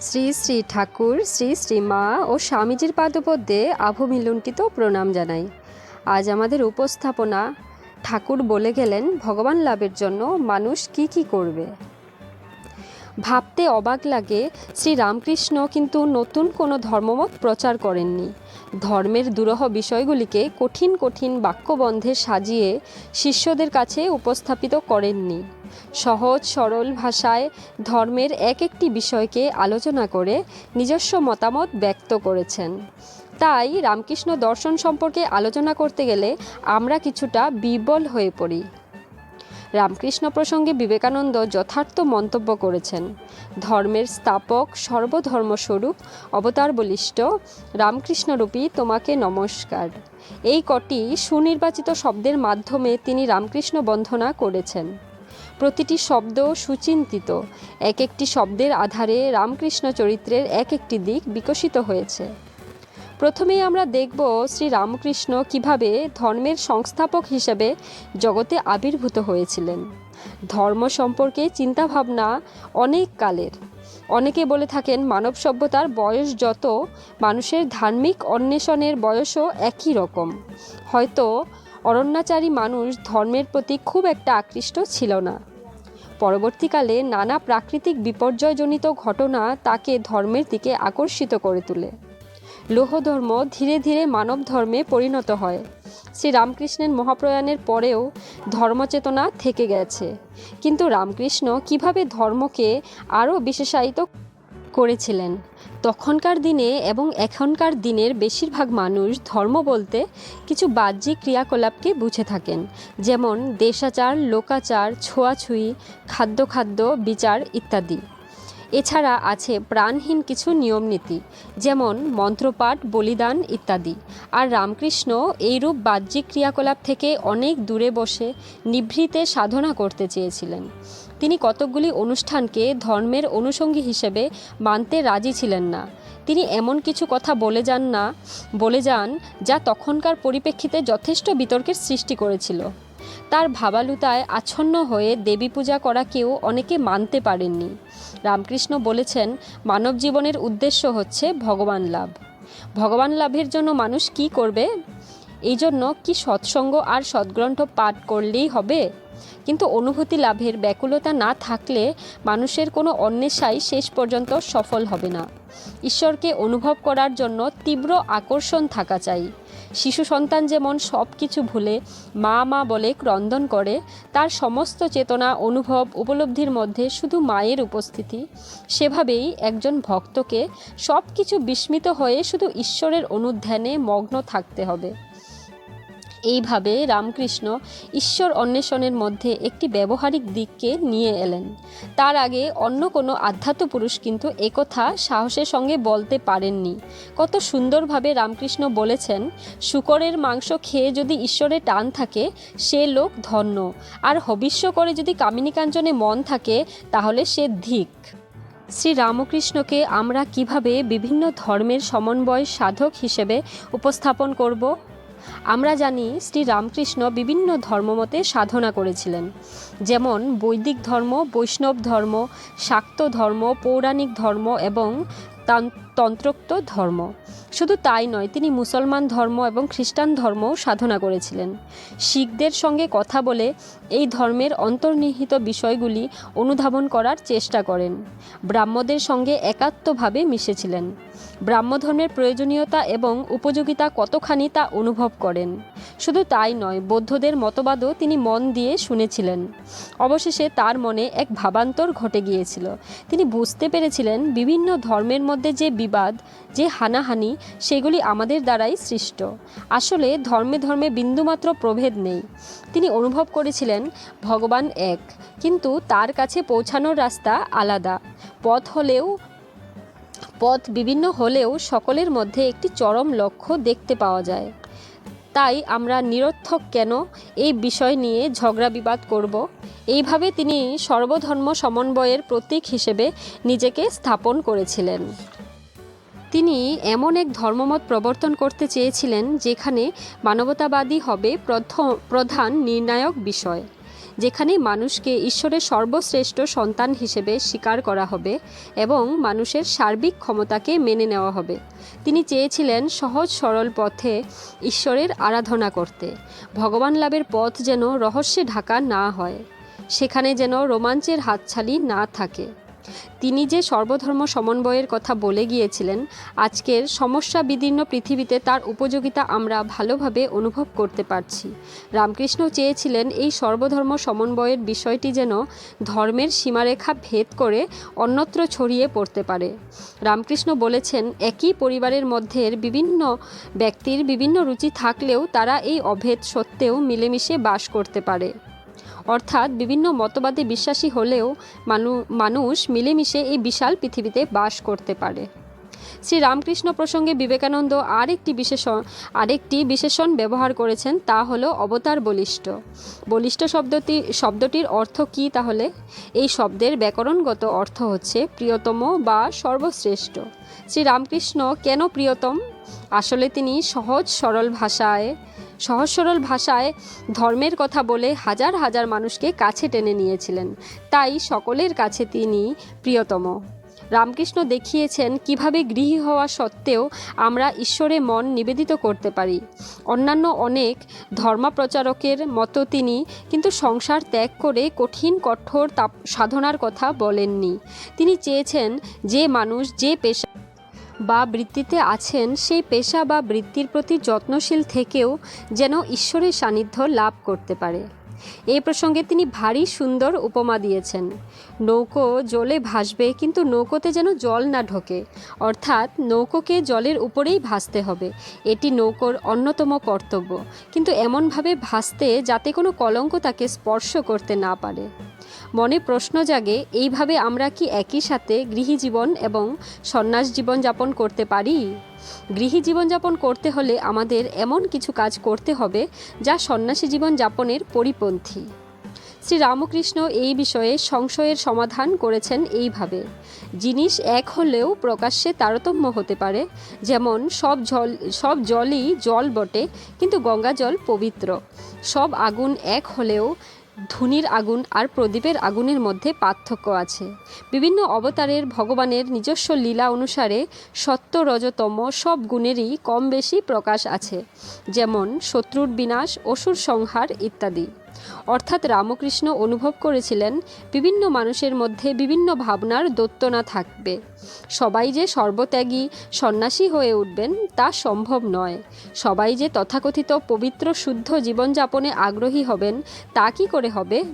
শ্রী শ্রী ঠাকুর, শ্রী শ্রী মা ও স্বামীজির পাদপদ্যে আভমিলনটিত প্রণাম জানাই। আজ আমাদের উপস্থাপনা, ঠাকুর বলে গেলেন, ভগবান লাভের জন্য মানুষ কি কি করবে? ভাবতে অবাক লাগে শ্রী রামকৃষ্ণ কিন্তু নতুন কোনো ধর্মমত প্রচার করেননি। ধর্মের দুরহ বিষয়গুলিকে কঠিন কঠিন বাক্যবন্ধে সাজিয়ে শিষ্যদের কাছে উপস্থাপিত করেননি। সহজ, সরল ভাষায় ধর্মের এক একটি বিষয়কে আলোচনা করে নিজস্ব মতামত ব্যক্ত করেছেন। তাই রামকৃষ্ণ দর্শন সম্পর্কে আলোচনা করতে গেলে আমরা কিছুটা বিবল হয়ে পড়ি। রামকৃষ্ণ প্রসঙ্গে বিবেকানন্দ যথার্থ মন্তব্য করেছেন। ধর্মের স্থাপক, সর্বধর্মস্বরূপ, অবতার বলিষ্ঠ, রামকৃষ্ণরূপী তোমাকে নমস্কার। এই কটি সুনির্বাচিত শব্দের মাধ্যমে তিনি রামকৃষ্ণ বন্ধনা করেছেন। প্রতিটি শব্দ সুচিন্তিত। এক একটি শব্দের আধারে রামকৃষ্ণ চরিত্রের এক একটি দিক বিকশিত হয়েছে। প্রথমেই আমরা দেখব শ্রী রামকৃষ্ণ কীভাবে ধর্মের সংস্থাপক হিসেবে জগতে আবির্ভূত হয়েছিলেন। ধর্ম সম্পর্কে চিন্তাভাবনা অনেক কালের। অনেকে বলে থাকেন মানব সভ্যতার বয়স যত, মানুষের ধার্মিক অন্বেষণের বয়সও একই রকম। হয়তো অরণ্যাচারী মানুষ ধর্মের প্রতি খুব একটা আকৃষ্ট ছিল না। পরবর্তীকালে নানা প্রাকৃতিক বিপর্যয়জনিত ঘটনা তাকে ধর্মের দিকে আকর্ষিত করে তোলে। লোহধর্ম ধীরে ধীরে মানব ধর্মে পরিণত হয়। শ্রীরামকৃষ্ণের মহাপ্রয়াণের পরেও ধর্মচেতনা থেকে গেছে। কিন্তু রামকৃষ্ণ কীভাবে ধর্মকে আরও বিশেষায়িত করেছিলেন? তখনকার দিনে এবং এখনকার দিনের বেশিরভাগ মানুষ ধর্ম বলতে কিছু বাহ্যিক ক্রিয়াকলাপকে বুঝে থাকেন, যেমন দেশাচার, লোকাচার, ছোঁয়াছুঁয়ি খাদ্য খাদ্য বিচার ইত্যাদি। এছাড়া আছে প্রাণহীন কিছু নিয়মনীতি, যেমন মন্ত্রপাঠ, বলিদান ইত্যাদি। আর রামকৃষ্ণ এইরূপ বাহ্যিক ক্রিয়াকলাপ থেকে অনেক দূরে বসে নিভৃতে সাধনা করতে চেয়েছিলেন। তিনি কতকগুলি অনুষ্ঠানকে ধর্মের অনুষঙ্গী হিসেবে মানতে রাজি ছিলেন না। তিনি এমন কিছু কথা বলে যান না, বলে যান যা তখনকার পরিপ্রেক্ষিতে যথেষ্ট বিতর্কের সৃষ্টি করেছিল। তার ভাবালুতায় আচ্ছন্ন হয়ে দেবী পূজা করা কেউ অনেকে মানতে পারেননি। রামকৃষ্ণ বলেছেন, মানব জীবনের উদ্দেশ্য হচ্ছে ভগবান লাভ। ভগবান লাভের জন্য মানুষ কি করবে? এই জন্য কি সৎসঙ্গ আর সদ্গ্রন্থ পাঠ করলেই হবে? কিন্তু অনুভূতি লাভের ব্যাকুলতা না থাকলে মানুষের কোনো অন্বেষাই শেষ পর্যন্ত সফল হবে না। ঈশ্বরকে অনুভব করার জন্য তীব্র আকর্ষণ থাকা চাই। শিশু সন্তান যেমন সব কিছু ভুলে মা মা বলে ক্রন্দন করে, তার সমস্ত চেতনা, অনুভব, উপলব্ধির মধ্যে শুধু মায়ের উপস্থিতি। সেভাবেই একজন ভক্তকে সব কিছু বিস্মিত হয়ে শুধু ঈশ্বরের অনুধ্যানে মগ্ন থাকতে হবে। এইভাবে রামকৃষ্ণ ঈশ্বর অন্বেষণের মধ্যে একটি ব্যবহারিক দিককে নিয়ে এলেন। তার আগে অন্য কোনো আধ্যাত্ম পুরুষ কিন্তু একথা সাহসের সঙ্গে বলতে পারেননি। কত সুন্দরভাবে রামকৃষ্ণ বলেছেন, শুকরের মাংস খেয়ে যদি ঈশ্বরে টান থাকে, সে লোক ধন্য। আর হবিষ্য করে যদি কামিনী কাঞ্চনে মন থাকে, তাহলে সে ধিক। শ্রী রামকৃষ্ণকে আমরা কীভাবে বিভিন্ন ধর্মের সমন্বয় সাধক হিসেবে উপস্থাপন করব? আমরা জানি শ্রী রামকৃষ্ণ বিভিন্ন ধর্মমতে সাধনা করেছিলেন। যেমন বৈদিক ধর্ম, বৈষ্ণব ধর্ম, শাক্ত ধর্ম, পৌরাণিক ধর্ম এবং তন্ত্রোক্ত ধর্ম। শুধু তাই নয়, তিনি মুসলমান ধর্ম এবং খ্রিস্টান ধর্মও সাধনা করেছিলেন। শিখদের সঙ্গে কথা বলে এই ধর্মের অন্তর্নিহিত বিষয়গুলি অনুধাবন করার চেষ্টা করেন। ব্রাহ্মদের সঙ্গে একাত্মভাবে মিশেছিলেন। ব্রাহ্মধর্মের প্রয়োজনীয়তা এবং উপযোগিতা কতখানি তা অনুভব করেন। শুধু তাই নয়, বৌদ্ধদের মতবাদও তিনি মন দিয়ে শুনেছিলেন। অবশেষে তার মনে এক ভাবান্তর ঘটে গিয়েছিল। তিনি বুঝতে পেরেছিলেন বিভিন্ন ধর্মের মধ্যে যে বিবাদ, যে হানাহানি, সেগুলি আমাদের দ্বারাই সৃষ্ট। আসলে ধর্মে ধর্মে বিন্দুমাত্র প্রভেদ নেই। তিনি অনুভব করেছিলেন, ভগবান এক, কিন্তু তার কাছে পৌঁছানোর রাস্তা আলাদা। পথ হলেও, পথ বিভিন্ন হলেও সকলের মধ্যে একটি চরম লক্ষ্য দেখতে পাওয়া যায়। তাই আমরা নিরর্থক কেন এই বিষয় নিয়ে ঝগড়া বিবাদ করব? এইভাবে তিনি সর্বধর্ম সমন্বয়ের প্রতীক হিসেবে নিজেকে স্থাপন করেছিলেন। তিনি এমন এক ধর্মমত প্রবর্তন করতে চেয়েছিলেন যেখানে মানবতাবাদী হবে প্রধান নির্ণায়ক বিষয়, যেখানে মানুষকে ঈশ্বরের সর্বশ্রেষ্ঠ সন্তান হিসেবে স্বীকার করা হবে এবং মানুষের সার্বিক ক্ষমতাকে মেনে নেওয়া হবে। তিনি চেয়েছিলেন সহজ সরল পথে ঈশ্বরের আরাধনা করতে। ভগবান লাভের পথ যেন রহস্যে ঢাকা না হয়, সেখানে যেন রোমাঞ্চের হাতছালি না থাকে। তিনি যে সর্বধর্ম সমন্বয়ের কথা বলে গিয়েছিলেন, আজকের সমস্যা বিদীর্ণ পৃথিবীতে তার উপযোগিতা আমরা ভালোভাবে অনুভব করতে পারছি। রামকৃষ্ণ চেয়েছিলেন এই সর্বধর্ম সমন্বয়ের বিষয়টি যেন ধর্মের সীমারেখা ভেদ করে অন্যত্র ছড়িয়ে পড়তে পারে। রামকৃষ্ণ বলেছেন, একই পরিবারের মধ্যে বিভিন্ন ব্যক্তির বিভিন্ন রুচি থাকলেও তারা এই অভেদ সত্ত্বেও মিলেমিশে বাস করতে পারে। অর্থাৎ বিভিন্ন মতবাদে বিশ্বাসী হলেও মানু, মানুষ মিলেমিশে এই বিশাল পৃথিবীতে বাস করতে পারে। শ্রী রামকৃষ্ণ প্রসঙ্গে বিবেকানন্দ আরেকটি বিশেষণ আরেকটি বিশেষণ ব্যবহার করেছেন, তা হলো অবতার বলিষ্ঠ। বলিষ্ঠ শব্দটি, শব্দটির অর্থ কী তাহলে? এই শব্দের ব্যাকরণগত অর্থ হচ্ছে প্রিয়তম বা সর্বশ্রেষ্ঠ। শ্রী রামকৃষ্ণ কেন প্রিয়তম? আসলে তিনি সহজ, সরল ভাষায়, সহজ, সরল ভাষায় ধর্মের কথা বলে হাজার হাজার মানুষকে কাছে টেনে নিয়েছিলেন। তাই সকলের কাছে তিনি প্রিয়তম। রামকৃষ্ণ দেখিয়েছেন কীভাবে গৃহী হওয়া সত্ত্বেও আমরা ঈশ্বরে মন নিবেদিত করতে পারি। অন্যান্য অনেক ধর্মপ্রচারকের মতো তিনি কিন্তু সংসার ত্যাগ করে কঠিন, কঠোর তাপ সাধনার কথা বলেননি। তিনি চেয়েছেন যে মানুষ যে পেশা বা বৃত্তিতে আছেন, সেই পেশা বা বৃত্তির প্রতি যত্নশীল থেকেও যেন ঈশ্বরের সান্নিধ্য লাভ করতে পারে। এই প্রসঙ্গে তিনি ভারী সুন্দর উপমা দিয়েছেন। নৌকো জলে ভাসবে, কিন্তু নৌকোতে যেন জল না ঢোকে। অর্থাৎ নৌকোকে জলের উপরেই ভাসতে হবে। এটি নৌকোর অন্যতম কর্তব্য। কিন্তু এমনভাবে ভাসতে যাতে কোনো কলঙ্ক তাকে স্পর্শ করতে না পারে। মনে প্রশ্ন জাগে, এইভাবে আমরা কি একই সাথে গৃহী জীবন এবং সন্ন্যাস জীবন যাপন করতে পারি? গৃহী জীবনযাপন করতে হলে আমাদের এমন কিছু কাজ করতে হবে যা সন্ন্যাসী জীবন যাপনের পরিপন্থী। শ্রী রামকৃষ্ণ এই বিষয়ে সংশয়ের সমাধান করেছেন এইভাবে, জিনিস এক হলেও প্রকাশ্যে তারতম্য হতে পারে, যেমন সব জল, সব জলই জল বটে, কিন্তু গঙ্গা জল পবিত্র। সব আগুন এক হলেও ধুনির আগুন আর প্রদীপের আগুনের মধ্যে পার্থক্য আছে। বিভিন্ন অবতারের ভগবানের নিজস্ব লীলা অনুসারে সত্য রজতম সব গুণেরই কম বেশি প্রকাশ আছে, যেমন শত্রুর বিনাশ, অসুর সংহার ইত্যাদি। অর্থাৎ রামকৃষ্ণ অনুভব করেছিলেন, বিভিন্ন মানুষের মধ্যে বিভিন্ন ভাবনার দৈত্যনা থাকবে। সবাই যে সর্বত্যাগী, সন্ন্যাসী হয়ে উঠবেন তা সম্ভব নয়। সবাই যে তথাকথিত পবিত্র, শুদ্ধ জীবনযাপনে আগ্রহী হবেন তা কি করে হবে?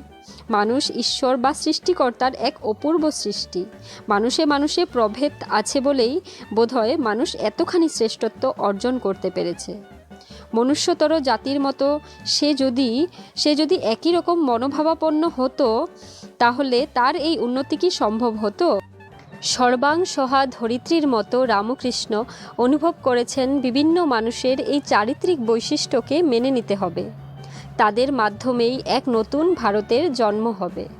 মানুষ ঈশ্বর বা সৃষ্টিকর্তার এক অপূর্ব সৃষ্টি। মানুষে মানুষে প্রভেদ আছে বলেই বোধহয় মানুষ এতখানি শ্রেষ্ঠত্ব অর্জন করতে পেরেছে। মনুষ্যতর জাতির মতো সে যদি সে যদি একই রকম মনোভাবাপন্ন হতো, তাহলে তার এই উন্নতি কি সম্ভব হতো? সর্বাংসহা ধরিত্রীর মতো রামকৃষ্ণ অনুভব করেছেন বিভিন্ন মানুষের এই চারিত্রিক বৈশিষ্ট্যকে মেনে নিতে হবে। তাদের মাধ্যমেই এক নতুন ভারতের জন্ম হবে।